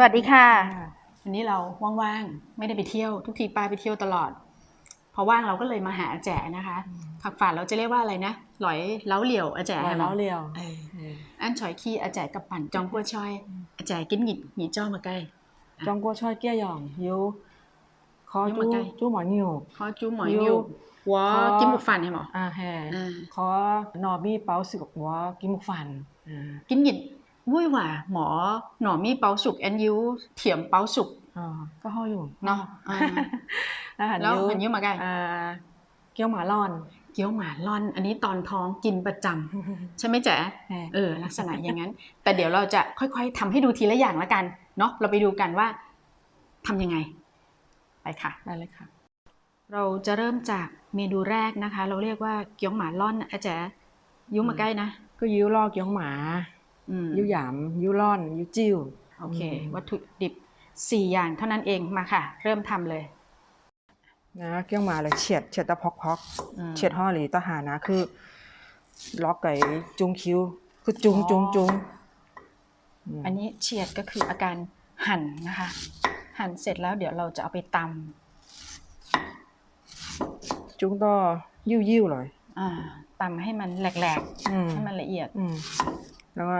สวัสดีค่ะ วันนี้เราว่างๆ ไม่ได้ไปเที่ยว ทุกทีป้าไปเที่ยวตลอด พอว่างเราก็เลยมาหาอาแจนะคะ ผักฝาดเราจะเรียกว่าอะไรนะ หลอยเล้าเหลี่ยวอาแจหอยเล้าเรียวเอออันฉอยขี้อาแจกับปั่นจองกัวช่อยอาแจกินหงิดหนีจ้อมาใกล้ จองกัวช่อยเกี้ยหยองยูคอยูจูมาไกลจูหมอนิวข้อจู้หมอยอยู่อยู่วอข้อกินบุกฟันให้หมออ่าแฮอ่าคอนอบี้เป้าสึกหัวกิมมุกฟันอ่ากินหงิด วุ้ยหว่าหมอหน่อมีเปาสุกแอนยูเถียมเปาสุกอ่าก็ห่ออยู่เนาะอ่าอาหารแล้วยูหันยูมาใกล้อ่าเกี๊ยวหมาล่อน เกี๊ยวหมาล่อน อันนี้ตอนท้องกินประจำใช่ไหมแจ๋แฮเออลักษณะอย่างนั้น แต่เดี๋ยวเราจะค่อยๆทำให้ดูทีละอย่างละกันเนาะเราไปดูกันว่าทำยังไง ไปค่ะได้เลยค่ะ เราจะเริ่มจากเมนูแรกนะคะ เราเรียกว่าเกี๊ยวหมาล่อนอาจารย์ยุมาใกล้นะก็ยิ้วลอกเกี๊ยวหมาอืม ยิ้วหยามยิ้วล่อนยิ้วจิ้วโอเคอืมวัตถุดิบสี่อย่างเท่านั้นเองมาค่ะ เริ่มทำเลยนะเกี๊ยวหมาเลยเฉียดเฉียดตะพอกพอกอืมเฉียดห่อหลีตะหานะคือ ล็อกไก่จุงคิ้ว คือจุงจุงจุงมอันนี้เฉียดก็คืออาการหั่นนะคะ หั่นเสร็จแล้วเดี๋ยวเราจะเอาไปตจุงก็ยิ้วยิ้วๆเลยำอ่าตำให้มันแหลกอืมๆให้มันละเอียดอืมแล้วก็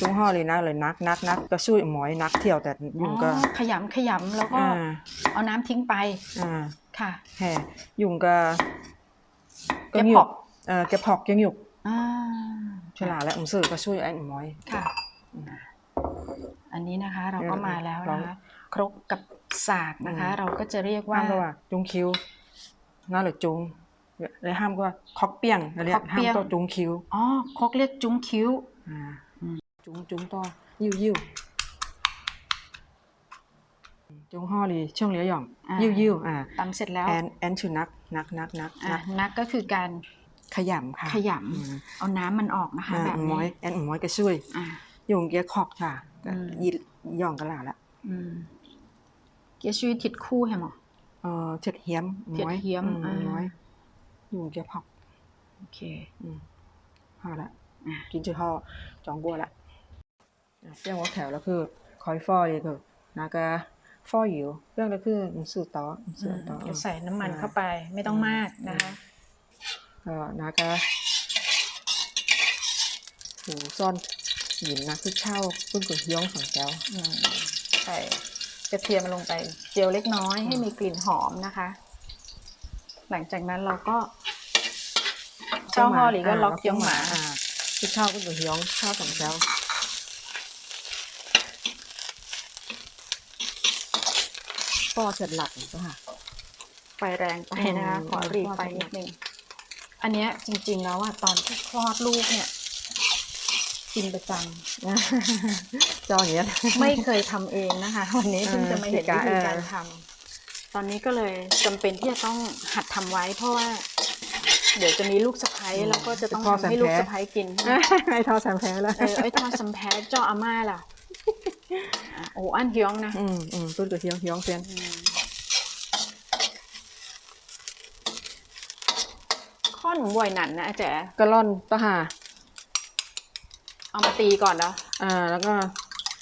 จุงห่อเลยนะเลยนักนักนักก็ช่วยหมอยนักเที่ยวแต่ยุงก็อ๋อขยำขยำแล้วก็อ่าเอาน้ำทิ้งไปอ่าค่ะ แห่ยุงก็เก็บหยุผอก เออเก็บผอกยังหยุกอ่าฉลาดและอุ้มสื่อก็ช่วยไอ้หมอย ค่ะ อันนี้นะคะเราก็มาแล้วลอนะง คะครกกับสากนะคะอืมเราก็จะเรียกว่าห้ามก็ว่าจุงคิ้วน่าเลยจุงแล้วห้ามก็ว่าคอกเปี้ยงแล้วเรียกห้ามก็จุงคิ้วอ๋อครกเรียกจุ้งคิ้ว อ่าอืม จุงจุงต่อยิ้วยิ้วจุงห่อหลีช่วงเหลียวหย่องอ่ายิ้วยิ้วอ่าตำเสร็จแล้วแอนแอนชื่อนักนักนักนักอะนักนักก็คือการขยำค่ะขยอืมำเอาน้ำมันออกนะคะอ่าแบบหมนี้อยแอนหมอยก็ช่วยอ่ายุงเกียคอกค่ะอืมยีย่องกระหลาละอืมเกียร์ชื่อทิดคู่ให้หมอเออเจ็ดเฮียมหมอยเจ็ดเหี้ยมอือ่าหมอยยุงเกียพอกโอเคอืมห่อละอะกินชื่อห่อจองบัวละ อะเปี้ยงหัวแถวแล้วคือคอยฟอยเลยคือนาก็ฟอยอยู่เรื่องแล้วคือมันสื่อต่อมันสื่อต่อเดี๋ยวใส่น้ำมันอ่าเข้าไปไม่ต้องมากนะคะก็นาก็หูซ่อนหยินนะคือเช่าเพิ่งกับเฮี้ยงสองแก้วอืมใส่กระเทียมลงไปเจียวเล็กน้อยให้มีกลิ่นหอมนะคะ หลังจากนั้นเราก็เจ้าฮอหรือก็ล็อกเจียงหมาอ่คือเช่าเพิ่งกับเฮี้ยงเช่าสองแก้ว ก็เสร็จหลักก็ค่ะ ไฟแรงไปนะคะอืมขอรีบไฟนิดนึงอันเนี้ยจริง ๆ แล้วอะตอนที่คลอดลูกเนี่ยกินประจจออย่างเงี้ยำไม่เคยทำเองนะคะ วันนี้เพิ่งจะมาเห็นเออวิธีการเออทำตอนนี้ก็เลยจำเป็นที่จะต้องหัดทำไว้ เพราะว่า เดี๋ยวจะมีลูกสะใภ้แล้วก็จะต้องทำให้ลูกสะใภ้กินใช่ไหมไอ้ทอแซมแพ้แล้วเออไอ้ทอดสัมแพ้เจ้าอาม่าล่ะอะ โอ้อันเฮียงนะ อืมอืมตุ้นกับเฮียงเฮียงเซียนอืมข้อหนุ่มบ่อยหนันนะอาแจ๋กะล่อนตะหาเอามาตีก่อนเหรออ่า แล้วก็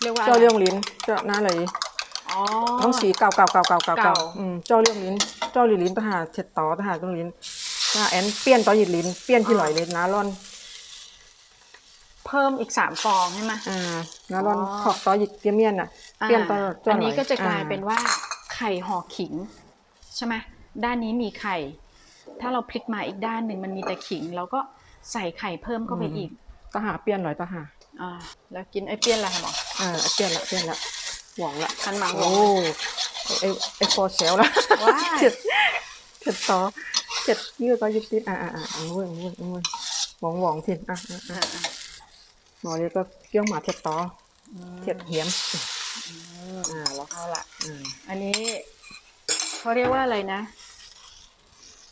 เรียกว่าเจ้าเรื่องลิ้นเจ้าหน้าเลยอ๋อต้องสีเก่าเก่าเก่าเก่าเก่าเก่าเก่าอืมเจ้าเรื่องลิ้น เจ้าหลีลิ้นตะหาเช็ดต่อตะหาต้องลิ้นถ้าแอนเปี้ยนต่อหยิดลิ้นเปี้ยนที่หลอยเลยนะร่อน เพิ่มอีกสามฟองใช่ไหมอ่า นะร่อนอ๋อ ขอบต่อหยิดเปี้ยเมียนอะเปลี่ยนต่ออ่าต่ออัอันนี้หน่อยก็จะกลายอ่าเป็นว่าไข่ห่อขิง ใช่ไหมด้านนี้มีไข่ ถ้าเราพลิกมาอีกด้านหนึ่งมันมีแต่ขิงเราก็ใส่ไข่เพิ่มเข้าไปอีกตะหาเปี้ยนหน่อยตะหาอ่าแล้วกินไอ้เปี้ยนอะไรคะหมออ่าเปี้ยนละเปี้ยนละหวงละทันหมังหวโอ้งไอไอโฟร์เซลละว้าย เจ็ดเจ็ดต่อเจ็ดยืดต่อยึดติดอ่าอ่าอ่าอันนู้นอันนู้นอันนู้นหวงหวงทินอะอะอะอ่าอ่าหมอเรียกก็เกี้ยวหมาเจ็ดต่อ อืมเจ็ดเหียมอืมอ่าแล้วเอาละอืมอันนี้เขาเรียกว่าอะไรนะ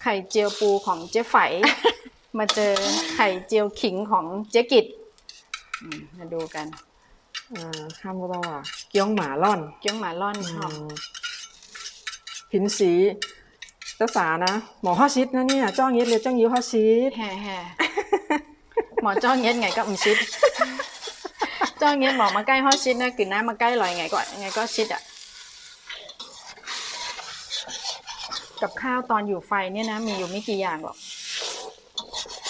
ไข่เจียวปูของเจ๊ไฝมาเจอไข่เจียวขิงของเจ๊กิดอืมมาดูกันอ่าข้ามก็ต้องว่าเกี้ยวหมาล่อน เกี๊ยวหมาล่อนอืชอบมผินสีเจ้าสานะหมอข้อชิดนะเนี่ยจ้องเย็ดเลยจ้องยิ้วข้อชิดแห่แห่หมอจ้องเย็ดไงก็อุ้มชิด จ้องเงี้ยหมอมาใกล้ฮอตชิดนะกลิ่นน้ำมาใกล้ลอยไงก็ไงก็ชิดอะกับข้าวตอนอยู่ไฟเนี่ยนะมีอยู่ไม่กี่อย่างหรอก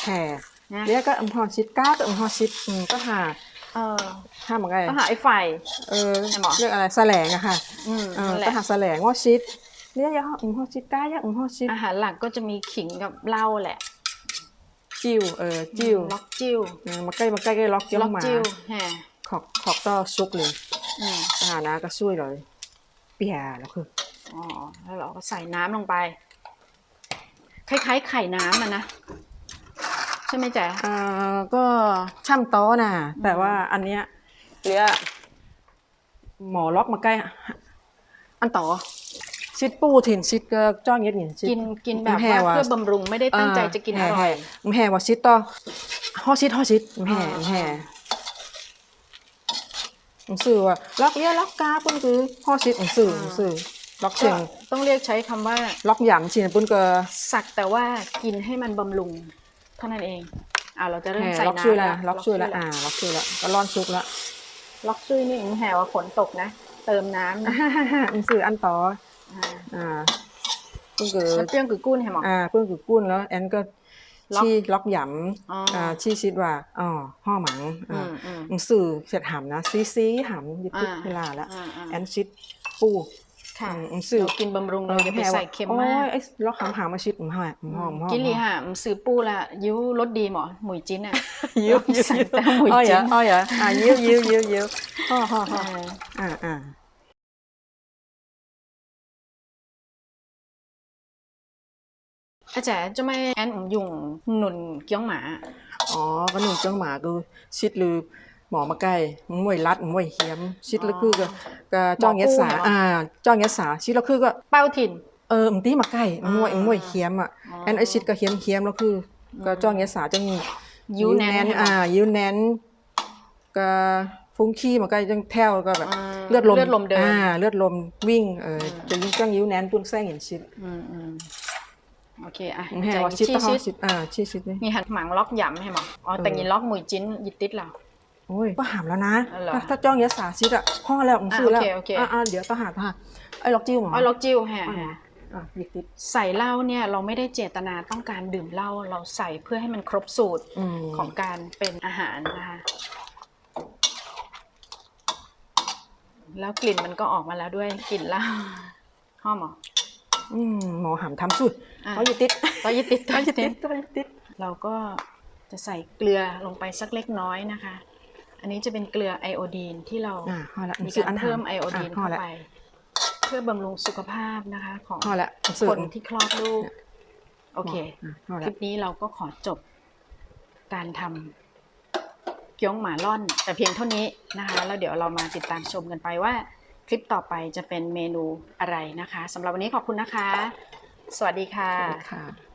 แห่นะเรียกก็อมพอชิดก้าก็อมพอชิดอืมก็หาเออห้าเหมือนกันต้องหาไอ้ไฟ เออไหนหมอเรียกอะไรแสลงอะค่ะ อืมเออนั่นแหก็ละหาแสลงว่าชิดเรียกยาอมพอชิดก้ายาอมพอชิดอาหารหลักก็จะมีขิงกับเหล้าแหละจิ้วเออจิ้วล็อกจิ้วเออมาใกล้มาใกล้ใกล้ล็อกย่อล็องกมาจิ้วแฮะขอกขอกต่อซุกเลยอืมอาหารนะก็ช่วยเลยเปียแล้วคืออ๋อ แล้วเราก็ใส่น้ำลงไป คล้ายๆ ไข่น้ำอะนะ ใช่ไหมจ๊ะ อ่าก็ช่ำโต๊ะน่ะ แต่ว่าอันเนี้ยเรียกหมอล็อกมาใกล้อันต่อชิดปูถิ่นชิดก็จ้องเย็ดหยินชิด กินกินแบบแห่ว่าว่ะ เพื่อบำรุงไม่ได้ตั้งใจจะกินอร่อย แห่แห่ว่าชิดต่อฮอชิดฮอชิดแห่อ่าแห่ หนังสือว่าล็อกเรียล็อกกาปุ้นคือฮอชิดหนังสือหนังสือล็อกเชียงต้องเรียกใช้คำว่า ล็อกหยำชินปุ้นก็สักแต่ว่ากินให้มันบำรุงเท่านั้นเองอ่าเราจะเริ่มแห่ใส่ล็อกช่วยน้ำละล็อกช่วยละอ่าล็อกช่วยละก็ร้อนซุกละล็อกช่วยนี่อิงแห่ว่าฝนตกนะ เติมน้ำนะหนังสืออันต่ออ่าอ่าเพิ่งเกิแล้วดเปรี้ยงคือกุ้นแห่หมออ่าเพิ่งคือกุ้นแล้วแอนก็ล็อก ชี้ล็อกหยอ๋อำอ่อ่าชี้ชิดว่าอ๋อห่อหมังอือ่ามอืมหนังสือเสร็จหำนะซีซีหำยึดติดอ่าเวลาแล้วอ่าอ่าแอนชิดปูค่ะอืมหนังสือเรากินบำรุงเราอย่าไปใส่เค็มโอ้มากยไอ้ล็อกหำหามาชิดหอมหอมหอมหอมกินหลีห่ามซื้อปูละยิ้วรสดีหมอหมุยจิ้นอะยิ้วยิ้วใส่ยิ้วแต่หมุยอ๋อเหรจิ้อนอ๋อเหรออ่ายิ้วยิ้วยิ้วยิ้วห่อห่อห่อเอออ่าอ่า อาจารย์จะไม่แอนอุ่มยุ่งหนุนเกี้ยงหมา อ๋อก็หนุ่มเจ้าหมาคือชิดลือหมอมาใกล้มวยรัดมวยเฮียม ชิดแล้วคือก็ก็จ้องเยสาหมอกู้เหรออ่ อ่า จ้องเยสาชิดแล้วคือก็เป้าถิ่น เออมันตีมาใกล้มวยอ่ามวยเฮียมอะอ๋อแอนไอชิดก็เฮียมเฮียมแล้วคืออก็จ้องเยสาจังยิ้วแน่นให้หมออ่ายิ้วแน่นก็ฟุ้งขี้มาใกล้จังแถวก็แบบอ่าเลือดลมเลือดลมเดินอ่าเลือดลมวิ่งเอออมจะยิ่งจ้องยิ้วแน่นปุ้นแซงเห็นชิด อืมอืม โอเคอะแห่ว่าชิดชี้ต่อชิดชิดอ่าชิดชิดนี่มีหันหมังล็อกหยำให้หมออ๋อแต่เออยินล็อกหมุยจิ้นยิดติดเราโอ้ยก็หามแล้วนะอ๋อเหรอถ้าถ้าจ้องเยสาชิดอะห่อแล้วผมซื้อแล้วอะโอเคโอเคอ่าอ่าเดี๋ยวต้องหาต้องหาไอ้ล็อกจิ้วหมออ๋อล็อกจิ้วแห่อ่าแห่อะหยิบติดใส่เหล้าเนี่ยเราไม่ได้เจตนาต้องการดื่มเหล้าเราใส่เพื่อให้มันครบสูตรอืมของการเป็นอาหารนะคะแล้วกลิ่นมันก็ออกมาแล้วด้วยกลิ่นเหล้าหอมเหรอ อืมหมอหามทำสุดอะ เขาหยิบติดก็ยึดติด เขาหยิบติติดดเขาหยิบติดเราก็จะใส่เกลือลงไปสักเล็กน้อยนะคะ อันนี้จะเป็นเกลือไอโอดีนที่เราอ่าห่อละมีการเพิ่มไอโอดีนห่อเข้าละไป เพื่อบำรุงสุขภาพนะคะของห่อละคนที่คลอดลูก โอเคห่อคละลิปนี้เราก็ขอจบการทำเกี๊ยวหมาล่อน แต่เพียงเท่านี้นะคะ แล้วเดี๋ยวเรามาติดตามชมกันไปว่าค ลิปต่อไปจะเป็นเมนูอะไรนะคะสำหรับวันนี้ขอบคุณนะคะ สวัสดีค่ะสวัสดีค่ะ